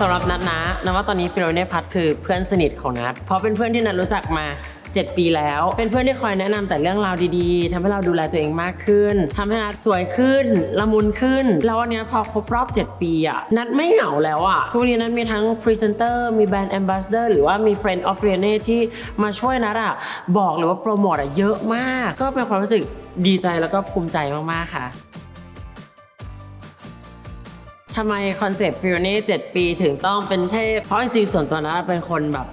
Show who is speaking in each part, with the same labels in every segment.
Speaker 1: สำหรับนัทนะนัทว่าตอนนี้ฟิโรเน่พัทคือเพื่อนสนิทของนัทเพราะเป็นเพื่อนที่นัทรู้จักมา 7 ปีแล้ว เป็นเพื่อนที่คอยแนะนำแต่เรื่องราวดีๆทำให้เราดูแลตัวเองมากขึ้นทำให้นัทสวยขึ้น ละมุนขึ้น แล้ววันนี้พอครบรอบ 7 ปีอะนัทไม่เหงาแล้วอะทุกวันนี้นัทมีทั้งพรีเซนเตอร์มีแบรนด์แอมบาสเดอร์หรือว่ามี Friend of r e n e ที่มาช่วยนัทอะบอกหรือว่าโปรโมทอะเยอะมาก ก็เป็นความรู้สึกดีใจแล้วก็ภูมิใจมากๆค่ะ ทำไมคอนเซปต์ฟิวนี่7ปีถึงต้องเป็นเทพ เพราะจริงๆส่วนตัวนะเป็นคนแบบ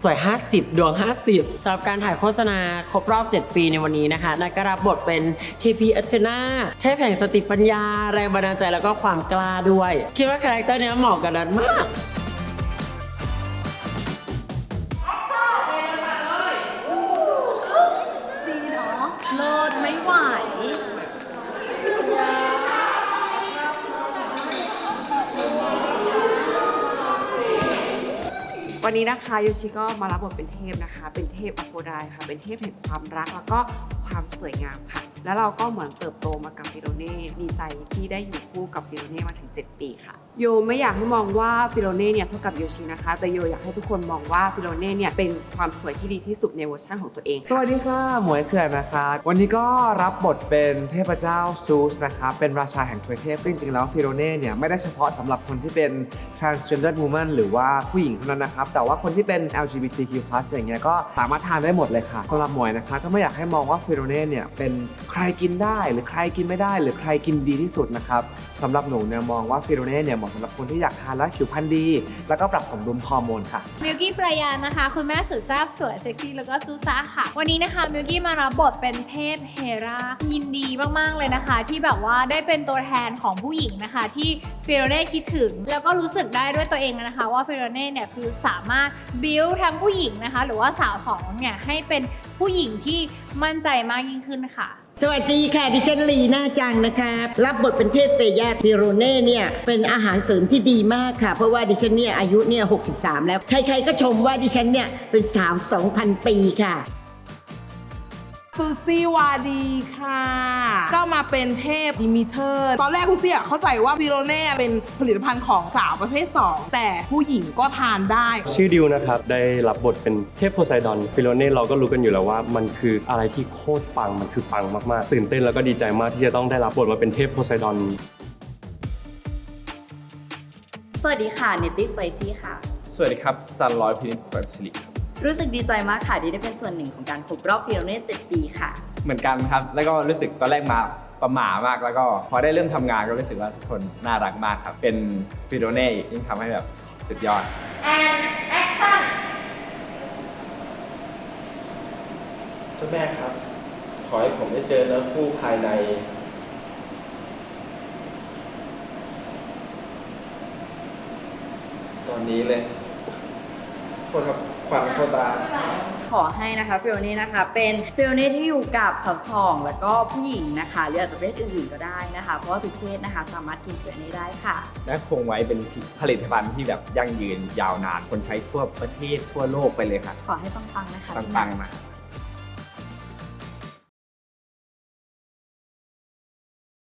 Speaker 1: สวย 50 ดวง 50สำหรับการถ่ายโฆษณาครบรอบ 7 ปีในวันนี้นะคะนักก็รับบทเป็นทีพีอัชนาเทพแห่งสติปัญญา แรงบันดาลใจแล้วก็ความกล้าด้วย คิดว่าคาแรคเตอร์เนี้ยเหมาะกับนัทมาก
Speaker 2: วั
Speaker 3: นนี้นะคะยูชิก็มารับบทเป็นเทพนะคะ เป็นเทพอโฟไดายค่ะ เป็นเทพแห่งความรักแล้วก็ความสวยงามค่ะ แล้วเราก็เหมือนเติบโตมากับฟิโลเน่ดีใจที่ได้อยู่คู่กับฟิโลเน่มาถึง 7 ปีค่ะโยไม่อยากให้มองว่าฟิโลเน่เนี่ยเท่ากับโยชินะคะ แต่โยอยากให้ทุกคนมองว่าฟิโลเน่เนี่ยเป็นความสวยที่ดีที่สุดในเวอร์ชันของตัวเอง
Speaker 4: สวัสดีค่ะ หมวยเขื่อนนะคะ วันนี้ก็รับบทเป็นเทพเจ้าซูสนะคะเป็นราชาแห่งทวยเทพซึ่งจริงๆแล้วฟิโรเน่เนี่ยไม่ได้เฉพาะสำหรับคนที่เป็น transgender woman หรือว่าผู้หญิงเท่านั้นนะครับ แต่ว่าคนที่เป็น LGBTQ+ อย่างเงี้ยก็สามารถทานได้หมดเลยค่ะสำหรับหมวยนะคะก็ไม่อยากให้มองว่าฟิโรเน่เนี่ยเป็นใครกินได้หรือใครกินไม่ได้ หรือใครกินดีที่สุดนะครับสำหรับหนูเนี่ยมองว่าฟิโรเน่เนี่ยเหมาะสำหรับคนที่อยากทานและผิวพรรณดี แล้วก็ปรับสมดุลฮอร์โมนค่ะ
Speaker 5: มิลกี้ปรายานะคะ คุณแม่สุดแซ่บสวยเซ็กซี่แล้วก็ซูซ่าค่ะ วันนี้นะคะมิลกี้มารับบทเป็นเทพเฮรายินดีมากๆเลยนะคะ ที่แบบว่าได้เป็นตัวแทนของผู้หญิงนะคะ ที่ฟิโรเน่คิดถึง แล้วก็รู้สึกได้ด้วยตัวเองนะคะ ว่าฟิโรเน่เนี่ยคือสามารถบิวทั้งผู้หญิงนะคะ หรือว่าสาวสองเนี่ยให้เป็นผู้หญิงที่มั่นใจมากยิ่งขึ้นค่ะ
Speaker 6: สวัสดีค่ะ ดิฉันลีน่าจังนะคะรับบทเป็นเทพเตยาพิโรเน่เนี่ยเป็นอาหารเสริมที่ดีมากค่ะ เพราะว่าดิฉันเนี่ยอายุเนี่ย 63 แล้ว ใครๆก็ชมว่าดิฉันเนี่ยเป็นสาว 2,000 ปีค่ะ
Speaker 7: ซูซี่วาดีค่ะ ก็มาเป็นเทพดิมิเตอร์ ตอนแรกกูเสียเข้าใจว่าฟิโรเน่เป็นผลิตภัณฑ์ของสาวประเภท 2 แต่ผู้หญิงก็ทานได้
Speaker 8: ชื่อดิวนะครับ ได้รับบทเป็นเทพโพไซดอนฟิโลเน่เราก็รู้กันอยู่แล้วว่า มันคืออะไรที่โคตรปังมันคือปังมากๆ ตื่นเต้นแล้วก็ดีใจมากที่จะต้องได้รับบทมาเป็นเทพโพไซดอน
Speaker 2: สวัสดีค่ะเนตตี้สไปซี่ค่ะ
Speaker 9: สวัสดีครับซันร้อยพินิจแฟนซิลิครับ
Speaker 2: รู้สึกดีใจมากค่ะที่ได้เป็นส่วนหนึ่งของการครบรอบฟิโรเน่7ปีค่ะ
Speaker 9: เหมือนกันครับ แล้วก็รู้สึกตอนแรกมาประหม่ามากแล้วก็พอได้เริ่มทำงานก็รู้สึกว่าทุกคนน่ารักมากครับ เป็นฟิโดเน่ยิ่งทำให้แบบสุดยอด
Speaker 5: and action
Speaker 10: เจ้าแม่ครับ ขอให้ผมได้เจอเนื้อคู่ภายใน ตอนนี้เลย โทษครับ ควันเข้าตา
Speaker 2: ขอให้นะคะฟิโรเน่นะคะเป็นฟิโรเน่ที่อยู่กับสาวสองแล้วก็ผู้หญิงนะคะหรืออาจจะเป็นอื่นๆก็ได้นะคะ เพราะว่าทุกเพศนะคะสามารถกินฟิโรเน่ได้ค่ะ
Speaker 9: และคงไว้เป็นผลิตภัณฑ์ที่แบบยั่งยืนยาวนานคนใช้ทั่วประเทศทั่วโลกไปเลยครับ
Speaker 2: ขอให้ปังๆนะคะ
Speaker 9: ปังๆนะครับ